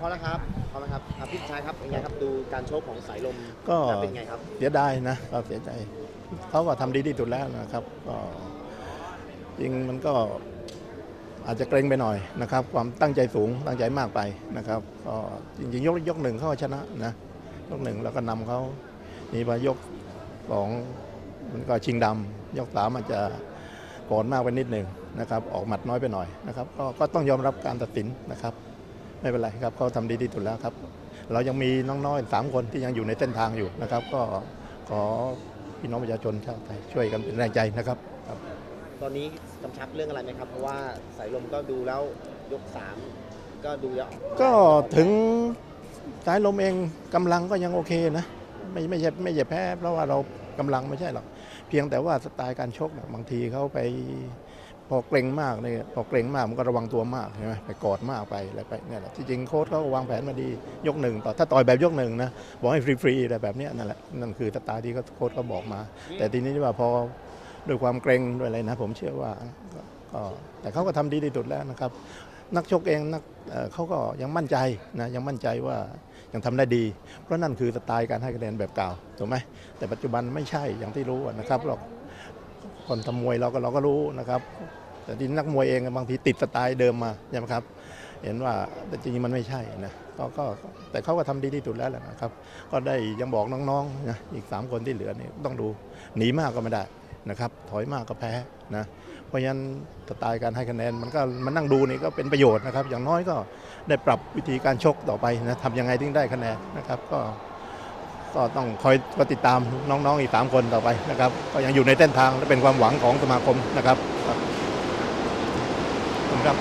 พอแล้วครับพอแล้วครับอะพี่ชายครับเป็นไงครับดูการโชคของสายลมก็แล้วเป็นไงครับเสียดายนะก็เสียใจเขาก็ทำดีที่สุดแล้วนะครับก็จริงมันก็อาจจะเกรงไปหน่อยนะครับ ความตั้งใจสูงตั้งใจมากไปนะครับก็จริงๆ ยกยกหนึ่งเขาก็ชนะนะยกหนึ่งแล้วก็นำเขานี่มายกสองมันก็ชิงดำยกสามอาจจะก่อนมากไปนิดหนึ่งนะครับ ออกหมัดน้อยไปหน่อยนะครับก็ก็ต้องยอมรับการตัดสินนะครับ ไม่เป็นไรครับเขาทำดีที่สุดแล้วครับ เรายังมีน้องๆสามคนที่ยังอยู่ในเส้นทางอยู่นะครับ ก็ขอพี่น้องประชาชนชาวไทยช่วยกันเป็นแรงใจนะครับครับ ตอนนี้กำชับเรื่องอะไรไหมครับ เพราะว่าสายลมก็ดูแล้วยกสามก็ดูแล้วก็ถึงสายลมเองกำลังก็ยังโอเคนะ ไม่ไม่ใช่ไม่ใช่แพ้เพราะว่าเรากำลังไม่ใช่หรอก เพียงแต่ว่าสไตล์การชกนี่ยบางทีเขาไป พอเกรงมากเนี่ยพอเกรงมากมันก็ระวังตัวมากใช่ไหมไปกอดมากไปอะไรไปเนี่ยแหละที่จริงโค้ชเขาวางแผนมาดียกหนึ่งต่อถ้าต่อยแบบยกหนึ่งนะบอกให้ฟรีๆอะไรแบบเนี้ยนั่นแหละนั่นคือสไตล์ที่เขาโค้ชเขาบอกมา แต่ทีนี้ว่าพอด้วยความเกรงด้วยอะไรนะ ผมเชื่อว่าก็แต่เขาก็ทำดีที่สุดแล้วนะครับนักชกเองนักเเขาก็ยังมั่นใจนะยังมั่นใจว่ายังทำได้ดี เพราะนั่นคือสไตล์การให้คะแนนแบบเก่าถูกไหมแต่ปัจจุบันไม่ใช่อย่างที่รู้นะครับเราคนทำมวยเราก็เราก็รู้นะครับ แต่ที่นักมวยเองบางทีติดสไตล์เดิมมาใช่ไหมครับ เห็นว่าแต่จริงๆมันไม่ใช่นะก็ก็แต่เขาก็ทำดีที่สุดแล้วแหละนะครับ ก็ได้ยังบอกน้องๆนะอีก 3 คนที่เหลือนี่ต้องดูหนีมากก็ไม่ได้นะครับถอยมากก็แพ้นะเพราะฉะนั้นสไตล์การให้คะแนนมันก็มันนั่งดูนี่ก็เป็นประโยชน์นะครับ อย่างน้อยก็ได้ปรับวิธีการชกต่อไปนะทำยังไงถึงได้คะแนนนะครับ ก็ก็ต้องคอยก็ติดตามน้องๆอีก 3 คนต่อไปนะครับ ก็ยังอยู่ในเส้นทางและเป็นความหวังของสมาคมนะครับ ครับ